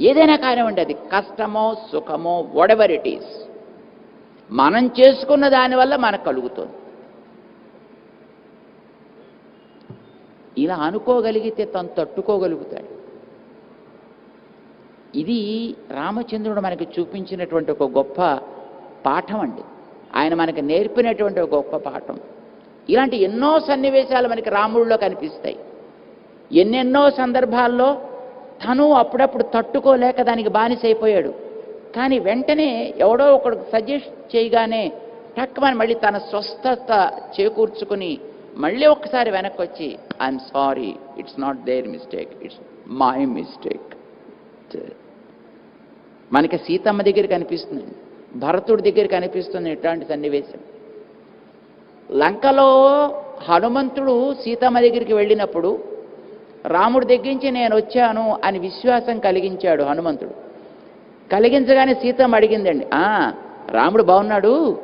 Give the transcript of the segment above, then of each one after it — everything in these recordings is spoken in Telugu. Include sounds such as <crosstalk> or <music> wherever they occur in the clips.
ఏదైనా కానివ్వండి అది కష్టమో సుఖమో వడెవర్ ఇట్ ఈస్ మనం చేసుకున్న దానివల్ల మనకు కలుగుతుంది. ఇలా అనుకోగలిగితే తను తట్టుకోగలుగుతాడు. ఇది రామచంద్రుడు మనకి చూపించినటువంటి ఒక గొప్ప పాఠం అండి. ఆయన మనకి నేర్పినటువంటి ఒక గొప్ప పాఠం. ఇలాంటి ఎన్నో సన్నివేశాలు మనకి రాముడిలో కనిపిస్తాయి. ఎన్నెన్నో సందర్భాల్లో తను అప్పుడప్పుడు తట్టుకోలేక దానికి బానిసైపోయాడు. కానీ వెంటనే ఎవడో ఒకడు సజెస్ట్ చేయగానే టక్మని మళ్ళీ తన స్వస్థత చేకూర్చుకుని మళ్ళీ ఒక్కసారి వెనక్కి వచ్చి I'm sorry it's not there mistake it's my mistake మనకి సీతమ్మ దగ్గర కనిపిస్తుంది భరతుడి దగ్గర కనిపిస్తుంది ఇట్లాంటి సన్నివేశం. లంకలో హనుమంతుడు సీతమ్మ దగ్గరికి వెళ్ళినప్పుడు రాముడి దగ్గరించి నేను వచ్చాను అని విశ్వాసం కలిగించాడు హనుమంతుడు. కలిగించగానే సీతమ్మ అడిగిందండి "ఆ, రాముడు బాగున్నాడు.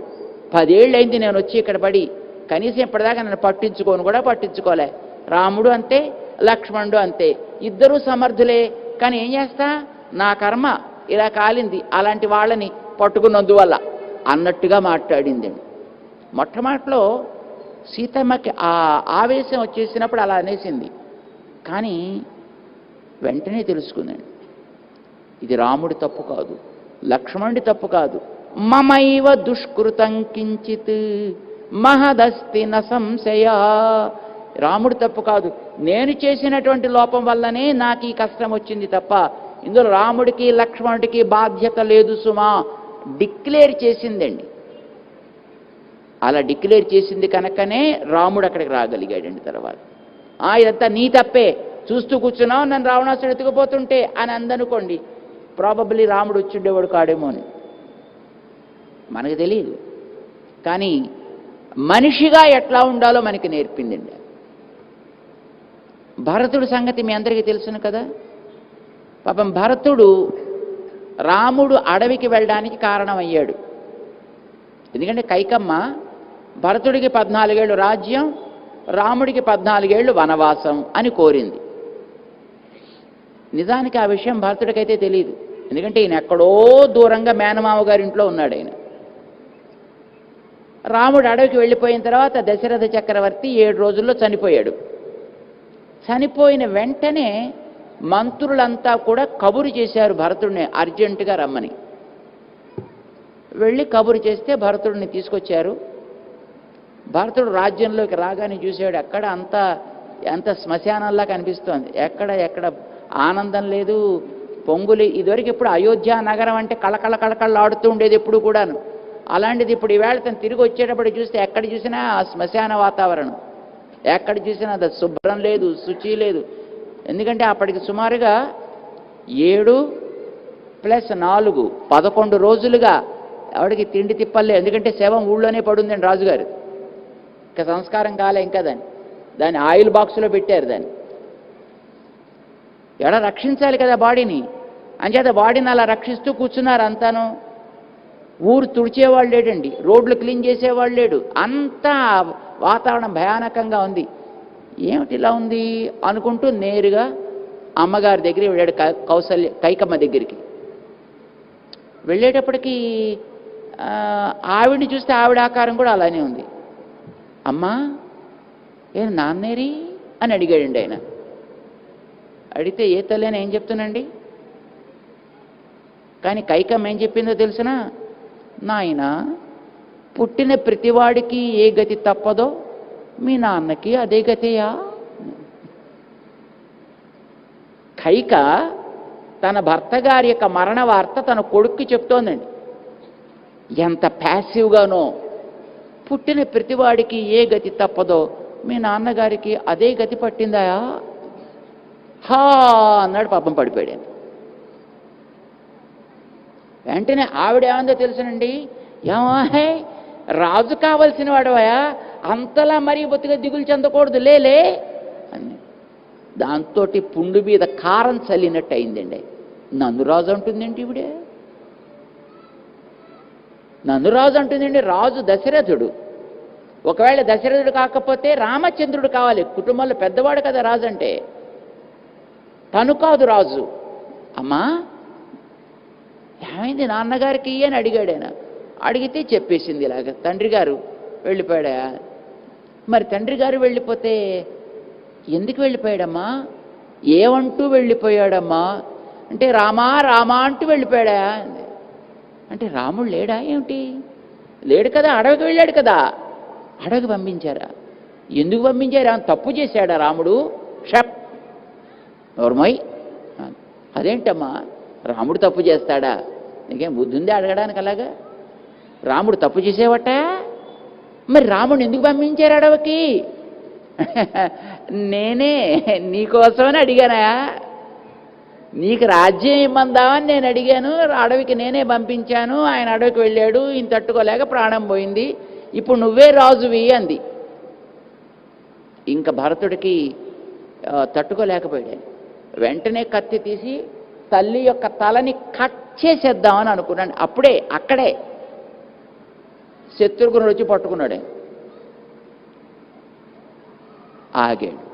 పదేళ్ళైంది నేను వచ్చి ఇక్కడ పడి. కనీసం ఇప్పటిదాకా నన్ను పట్టించుకోను కూడా పట్టించుకోలే. రాముడు అంతే లక్ష్మణుడు అంతే. ఇద్దరూ సమర్థులే. కానీ ఏం చేస్తా? నా కర్మ ఇలా కాలింది. అలాంటి వాళ్ళని పట్టుకున్నందువల్ల అన్నట్టుగా మాట్లాడిందండి. మొట్టమొదట్లో సీతమ్మకి ఆ ఆవేశం వచ్చేసినప్పుడు అలా అనేసింది. కానీ వెంటనే తెలుసుకుందండి. ఇది రాముడి తప్పు కాదు లక్ష్మణుడి తప్పు కాదు. మమైవ దుష్కృతం కించిత్ మహదస్తి న సంశయ. రాముడి తప్పు కాదు నేను చేసినటువంటి లోపం వల్లనే నాకు ఈ కష్టం వచ్చింది తప్ప ఇందులో రాముడికి లక్ష్మణుడికి బాధ్యత లేదు సుమా. డిక్లేర్ చేసిందండి. అలా డిక్లేర్ చేసింది కనుకనే రాముడు అక్కడికి రాగలిగాడండి తర్వాత. ఆ ఇదంతా నీ తప్పే. చూస్తూ కూర్చున్నావు నన్ను రావణాసుడు ఎత్తుకుపోతుంటే అని అందనుకోండి. ప్రాబబ్లీ రాముడు వచ్చిండేవాడు కాడేమో అని. మనకు తెలియదు కానీ మనిషిగా ఎట్లా ఉండాలో మనకి నేర్పిందండి భరతుడు సంగతి మీ అందరికీ తెలుసును కదా? పాపం భరతుడు రాముడు అడవికి వెళ్ళడానికి కారణమయ్యాడు. ఎందుకంటే కైకమ్మ భరతుడికి పద్నాలుగేళ్ళు రాజ్యం రాముడికి పద్నాలుగేళ్ళు వనవాసం అని కోరింది. నిజానికి ఆ విషయం భరతుడికైతే తెలియదు ఎందుకంటే ఈయన ఎక్కడో దూరంగా మేనమామ గారింట్లో ఉన్నాడు ఆయన. రాముడు అడవికి వెళ్ళిపోయిన తర్వాత దశరథ చక్రవర్తి ఏడు రోజుల్లో చనిపోయాడు. చనిపోయిన వెంటనే మంత్రులంతా కూడా కబురు చేశారు భరతుడిని అర్జెంటుగా రమ్మని. వెళ్ళి కబురు చేస్తే భరతుడిని తీసుకొచ్చారు. భరతుడు రాజ్యంలోకి రాగానే చూసేవాడు ఎక్కడ అంత ఎంత శ్మశానంలా కనిపిస్తోంది? ఎక్కడ ఎక్కడ ఆనందం లేదు పొంగులి ఇదివరకు ఇప్పుడు అయోధ్య నగరం అంటే కళకళ కళకళ ఆడుతూ ఉండేది ఎప్పుడు కూడాను. అలాంటిది ఇప్పుడు ఈవేళ తను తిరిగి వచ్చేటప్పుడు చూస్తే ఎక్కడ చూసినా ఆ శ్మశాన వాతావరణం. ఎక్కడ చూసినా అది శుభ్రం లేదు శుచి లేదు. ఎందుకంటే అప్పటికి సుమారుగా ఏడు ప్లస్ నాలుగు పదకొండు రోజులుగా ఎవడికి తిండి తిప్పలే ఎందుకంటే శవం ఊళ్ళోనే పడుందండి రాజుగారు. ఇంకా సంస్కారం కాలే ఇంకా దాన్ని దాన్ని ఆయిల్ బాక్స్లో పెట్టారు దాన్ని. ఎలా రక్షించాలి కదా బాడీని. అంచేత బాడీని అలా రక్షిస్తూ కూర్చున్నారు అంతాను ఊరు తుడిచేవాళ్ళు లేడండి. రోడ్లు క్లీన్ చేసేవాళ్ళు లేడు. అంతా వాతావరణం భయానకంగా ఉంది. ఏమిటి ఇలా ఉంది? అనుకుంటూ నేరుగా అమ్మగారి దగ్గరికి వెళ్ళాడు కౌసల్య కైకమ్మ దగ్గరికి. వెళ్ళేటప్పటికీ ఆ, ఆవిడ్ని చూస్తే ఆవిడ ఆకారం కూడా అలానే ఉంది. అమ్మా ఏ నాన్నేరి అని అడిగాడండి ఆయన. అడిగితే ఏ తల్లి అని ఏం చెప్తునండి కానీ కైకమ్మ ఏం చెప్పిందో తెలిసిన? నాయన పుట్టిన ప్రతివాడికి ఏ గతి తప్పదో మీ నాన్నకి అదే గతియా? కైక తన భర్త గారి యొక్క మరణ వార్త తన కొడుక్కి చెప్తోందండి. ఎంత ప్యాసివ్గానో పుట్టిన ప్రతివాడికి ఏ గతి తప్పదో. మీ నాన్నగారికి అదే గతి పట్టిందాయా హా అన్నాడు పాపం పడిపోయాడు. వెంటనే ఆవిడ ఏమందో తెలుసునండి? ఏమాహే రాజు కావలసిన వాడవయా అంతలా మరీ బొత్తిగా దిగులు చెందకూడదు లేలే అని దాంతో పుండు మీద కారం చల్లినట్టు అయిందండి నన్ను రాజు అంటుందండి ఇవిడే నన్ను రాజు అంటుందండి రాజు దశరథుడు. ఒకవేళ దశరథుడు కాకపోతే రామచంద్రుడు కావాలి. కుటుంబంలో పెద్దవాడు కదా రాజు అంటే. తను కాదు రాజు. అమ్మా ఏమైంది నాన్నగారికి అని అడిగాడు ఆయన. అడిగితే చెప్పేసింది ఇలాగ. తండ్రి గారు వెళ్ళిపోయాడా? మరి తండ్రి గారు వెళ్ళిపోతే ఎందుకు వెళ్ళిపోయాడమ్మా? ఏమంటూ వెళ్ళిపోయాడమ్మా? అంటే రామా రామా అంటూ వెళ్ళిపోయాడా? అంది. అంటే రాముడు లేడా ఏమిటి? లేడు కదా అడవికి వెళ్ళాడు కదా. అడవికి పంపించారా? ఎందుకు పంపించారా? తప్పు చేశాడా రాముడు? షప్. నోర్మోయ్. అదేంటమ్మా? రాముడు తప్పు చేస్తాడా? నీకేం బుద్ధి ఉంది అడగడానికి అలాగా? రాముడు తప్పు చేసేవట? మరి రాముడు ఎందుకు పంపించారు అడవికి? <laughs> నేనే నీకోసమని అడిగానా? నీకు రాజ్యం ఇమ్మందామని నేను అడిగాను అడవికి నేనే పంపించాను ఆయన అడవికి వెళ్ళాడు ఈయన తట్టుకోలేక ప్రాణం పోయింది ఇప్పుడు నువ్వే రాజువి అంది. ఇంకా భరతుడికి తట్టుకోలేకపోయాడు. వెంటనే కత్తి తీసి తల్లి యొక్క తలని కట్ చేసేద్దామని అనుకున్నాను అప్పుడే అక్కడే శత్రుఘ్నుడు వచ్చి పట్టుకున్నాడు. ఆగాడు.